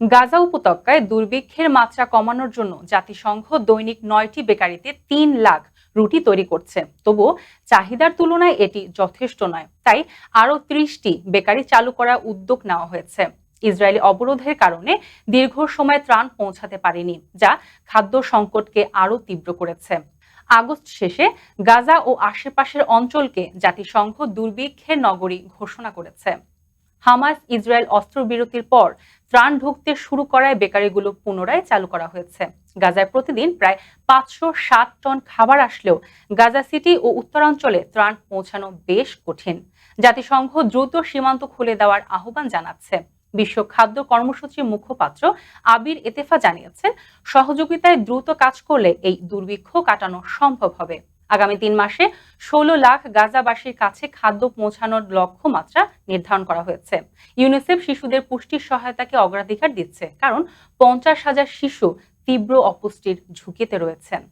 গাজা উপত্যকায় দুর্ভিক্ষের মাত্রা কমানোর জন্য জাতিসংঘ দৈনিক নয়টি বেকারিতে তিন লাখ রুটি তৈরি করছে। তবুও চাহিদার তুলনায় এটি যথেষ্ট নয়। তাই আরও ত্রিশটি বেকারি চালু করার উদ্যোগ নেওয়া হয়েছে। ইসরায়েলি অবরোধের কারণে দীর্ঘ সময় ত্রাণ পৌঁছাতে পারেনি, যা খাদ্য সংকটকে আরও তীব্র করেছে। আগস্ট শেষে গাজা ও আশেপাশের অঞ্চলকে জাতিসংঘ দুর্ভিক্ষের নগরী ঘোষণা করেছে। হামাস ইসরায়েল অস্ত্রবিরতির পর ত্রাণ ঢুকতে শুরু করায় বেকারিগুলো পুনরায় চালু করা হয়েছে। গাজায় প্রতিদিন প্রায় পাঁচশো ষাট টন খাবার আসলেও গাজা সিটি ও উত্তরাঞ্চলে ত্রাণ পৌঁছানো বেশ কঠিন। জাতিসংঘ দ্রুত সীমান্ত খুলে দেওয়ার আহ্বান জানাচ্ছে। বিশ্ব খাদ্য কর্মসূচির মুখপাত্র আবির এতেফা জানিয়েছেন, সহযোগিতায় দ্রুত কাজ করলে এই দুর্ভিক্ষ কাটানো সম্ভব হবে। আগামী তিন মাসে ষোলো লাখ গাজাবাসীর কাছে খাদ্য পৌঁছানোর লক্ষ্যমাত্রা নির্ধারণ করা হয়েছে। ইউনিসেফ শিশুদের পুষ্টির সহায়তাকে অগ্রাধিকার দিচ্ছে, কারণ পঞ্চাশ হাজার শিশু তীব্র অপুষ্টির ঝুঁকিতে রয়েছেন।